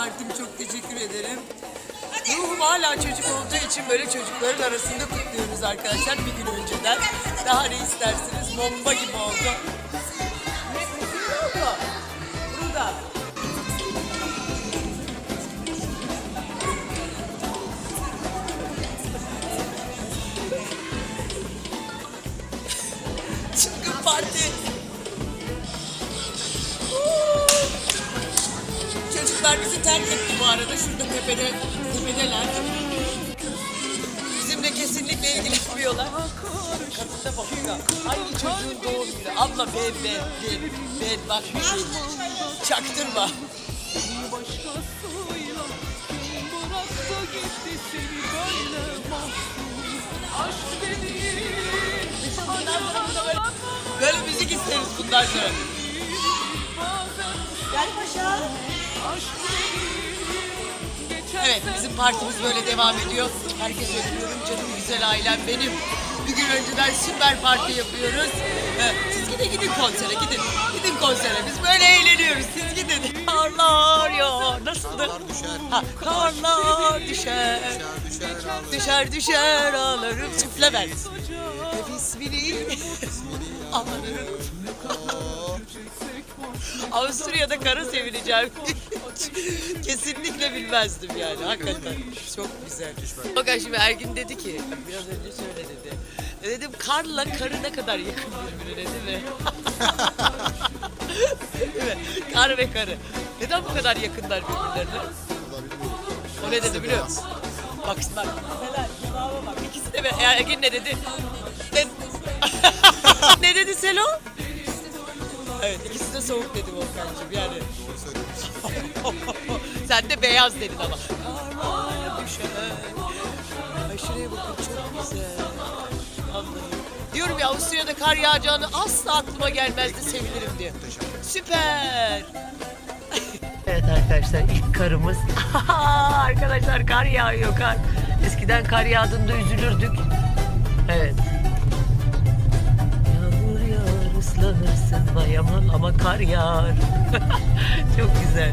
Partim çok teşekkür ederim. Ruhum hala çocuk olduğu için böyle çocukların arasında kutluyoruz arkadaşlar bir gün önceden. Daha ne istersiniz? Bomba gibi oldu. Çocuklar bizi terk etti bu arada. Şurada tepede, tepedeler. Bizimle kesinlikle ilgilenmiyorlar. Kadında bakıyor. Hangi çocuğun doğum günü? Abla ben, ben, ben, ben bak. Çaktırma. böyle müzik isteriz bundan sonra. Gel paşa. Evet bizim partimiz böyle devam ediyor. Herkese öpüyorum canım güzel ailem benim. Bir gün önceden süper parti yapıyoruz. Ee, Siz gidin gidin konsere gidin. Gidin konsere biz böyle eğleniyoruz siz gidin. Karlar ya nasıldı? Ha, karlar düşer. Düşer düşer ağlar. Düşer düşer ağlarım. Çifle ben. Hep ismini anlarım. Avusturya'da karı sevineceğim. Kesinlikle bilmezdim yani hakikaten. Çok güzel. Bakın şimdi Ergin dedi ki, biraz önce şöyle dedi. E Dedim karla karı ne kadar yakın birbirine değil mi? değil mi? Kar ve karı. Neden bu kadar yakınlar birbirlerine? O ne dedi biliyor musun? Bak bak. Cevaba bak. İkisi de be- Ergin ne dedi? Ne, ne dedi Selo? Evet ikisi de soğuk dedi Volkan'cığım yani. Sen de beyaz dedin ama. Karlar düşer. Ay şuraya bakın çok güzel. Vallahi. Diyorum ya Avusturya'da kar yağacağını asla aklıma gelmezdi sevinirim diye. Süper. Evet arkadaşlar ilk karımız. arkadaşlar kar yağıyor kar. Eskiden kar yağdığında üzülürdük. Evet. Islanırsın vay aman ama kar yağar. Çok güzel.